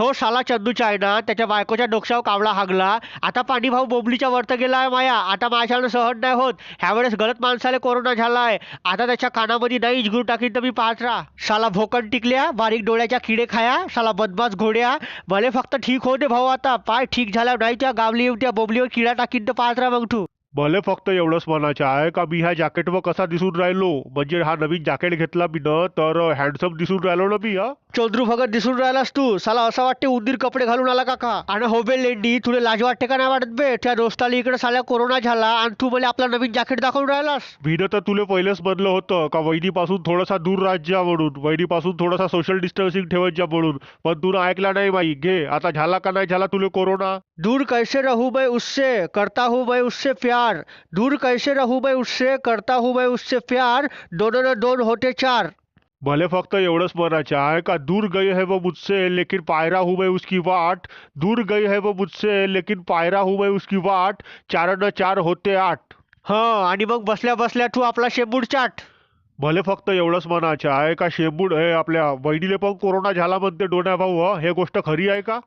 थो साला चंदूच्या आहे ना त्याच्या बायकोच्या डोक्यावर कावळा हागला. आता पाणी भाऊ बोबलीच्या वरत गेलाय माया. आता माझ्यानं सहन नाही होत. ह्यावेळेस गलत माणसाला कोरोना झालाय. आता त्याच्या कानामध्ये नाही गुळ टाकीन तर मी पाहत राहा. साला भोकण टिकल्या बारीक डोळ्याच्या किडे खाया साला बदमाश घोड्या. भले फक्त ठीक होते भाऊ आता. पाय ठीक झाला नाही त्या गावली येऊन त्या बोबलीवर किडा टाकीन तर पाहत राहा मग तू. भले फक्त एवढंच म्हणायचं आहे का मी ह्या जॅकेटवर कसा दिसून राहिलो? म्हणजे हा नवीन जॅकेट घेतला मी न तर हँडसम दिसून राहिलो ना मी हा? चौधरी भगत दिसून राहिलास तू. साला असं वाटते उंदीर कपडे घालून आला का का? आणि हो बे लेंडी तुला लाज वाटते का नाही वाटत बे? त्या दोस्ताला इकडे साल्या कोरोना झाला आणि तू मला आपला नवीन जॅकेट दाखवून राहिलास? मी तर तुला पहिलेच म्हणलं होतं का वहिनीपासून थोडासा दूर राहत जा म्हणून वहिनीपासून थोडासा सोशल डिस्टन्सिंग ठेवत जा म्हणून. पण तू ऐकला नाही बाई. घे आता झाला का नाही झाला तुला कोरोना? दूर कैसे रहूं मैं उससे? करता हूँ मैं उससे प्यार. दूर कैसे रहूं मैं उससे? करता हूँ मैं उससे प्यार. दोनों दोन होते चार. भले फक्त एवढंच म्हणायचं आहे का? दूर गई है वो मुझसे लेकिन पायरा हूँ मैं उसकी वाट. दूर गई है वो मुझसे लेकिन पायरा हूँ मैं उसकी वाट. चार न चार होते आठ. हा आणि मग बसल्या बसल्या तू आपला शेंबूड चाट. भले फक्त एवढंच म्हणायचं आहे का? शेंबूड हे आपल्या वहिनीले पण कोरोना झाला म्हणते डोण्या भाऊ हं? गोष्ट खरी आहे का?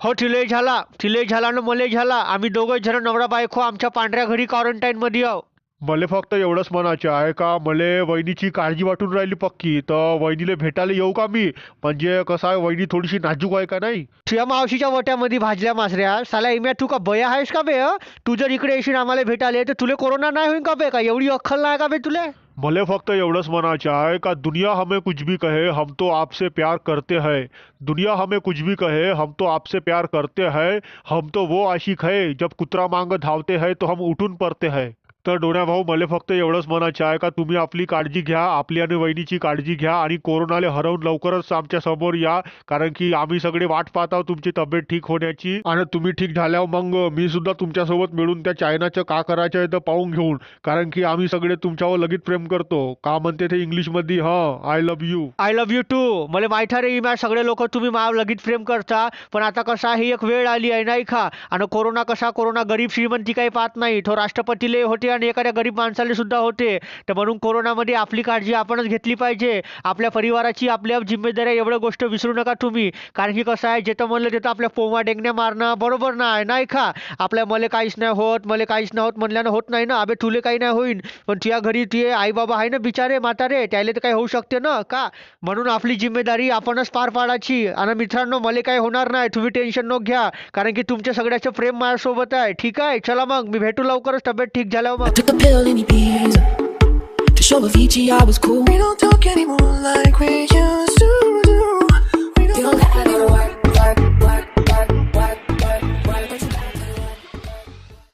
हो ठिले झाला. ठिले झाला ना मले झाला. आम्ही दोघं जण नवरा बायको आमच्या पांढऱ्या घरी क्वारंटाईन मध्ये आहो. मले फक्त एवढंच म्हणायचं आहे का? मले वहिनीची काळजी वाटून राहिली पक्की. तर वहिनीले भेटायला येऊ का मी? म्हणजे कसं आहे वहिनी थोडीशी नाजूक आहे का नाही? तुझ्या मावशीच्या वट्यामध्ये भाजल्या मासऱ्या साला इम्या तू का बया आहेस का बे? तू जर इकडे येशील आम्हाला भेटायला तर तुला कोरोना नाही होईन का बे? का एवढी अक्कल नाही का बे तुले? मले फक्त एवढंच म्हणायचं आहे का दुनिया हमें कुछ भी कहे हम तो आपसे प्यार करते हैं. दुनिया हमें कुछ भी कहे हम तो आपसे प्यार करते हैं. हम तो वो आशिक है जब कुत्रा मांग धावते हैं तो हम उठून पडते हैं. तर डोण्या भाऊ मला फक्त एवढंच म्हणायचं आहे का तुम्ही आपली काळजी घ्या आपली आणि वहिनीची काळजी घ्या आणि कोरोनाले हरवून लवकरच आमच्यासमोर या कारण की आम्ही सगळे वाट पाहत आहोत तुमची तब्येत ठीक होण्याची आणि तुम्ही ठीक झाल्यावर मग मी सुद्धा तुमच्यासोबत मिळून त्या चायनाचं का करायचं आहे तर पाहून घेऊन कारण की आम्ही सगळे तुमच्यावर लगेच प्रेम करतो. का म्हणते ते इंग्लिशमध्ये? हा I love you I love you too मला माहीत आहे रे सगळे लोक तुम्ही मा लगेच प्रेम करता पण आता कसा ही एक वेळ आली आहे नाही का? आणि कोरोना कसा कोरोना गरीब श्रीमंती काही पाहत नाही. तो राष्ट्रपतीले होते आणि एखाद्या गरीब माणसाला सुद्धा होते. तर म्हणून कोरोनामध्ये आपली काळजी आपणच घेतली पाहिजे. आपल्या परिवाराची आपल्या जिम्मेदारी एवढं गोष्ट विसरू नका तुम्ही. कारण की कसं आहे जेथं म्हणलं तिथं आपल्या पोमा डेंगण्या मारणं बरोबर नाही नाही का? आपल्या मले काहीच नाही होत मला काहीच नाही होत म्हणल्यानं होत नाही ना? अबे तुले काही नाही होईन. पण तुझ्या घरी तुझे आई बाबा आहे ना बिचारे म्हातारे त्याला तर काही होऊ शकते ना? का? म्हणून आपली जिम्मेदारी आपणच पार पाडायची. आणि मित्रांनो मला काही होणार नाही. तुम्ही टेन्शन नको घ्या. कारण की तुमच्या सगळ्याचं प्रेम माझ्यासोबत आहे. ठीक आहे? चला मग मी भेटू लवकरच. तब्येत ठीक झाल्यावर. I took a pill in Ibiza to show Avicii I was cool. We don't talk anymore like we used.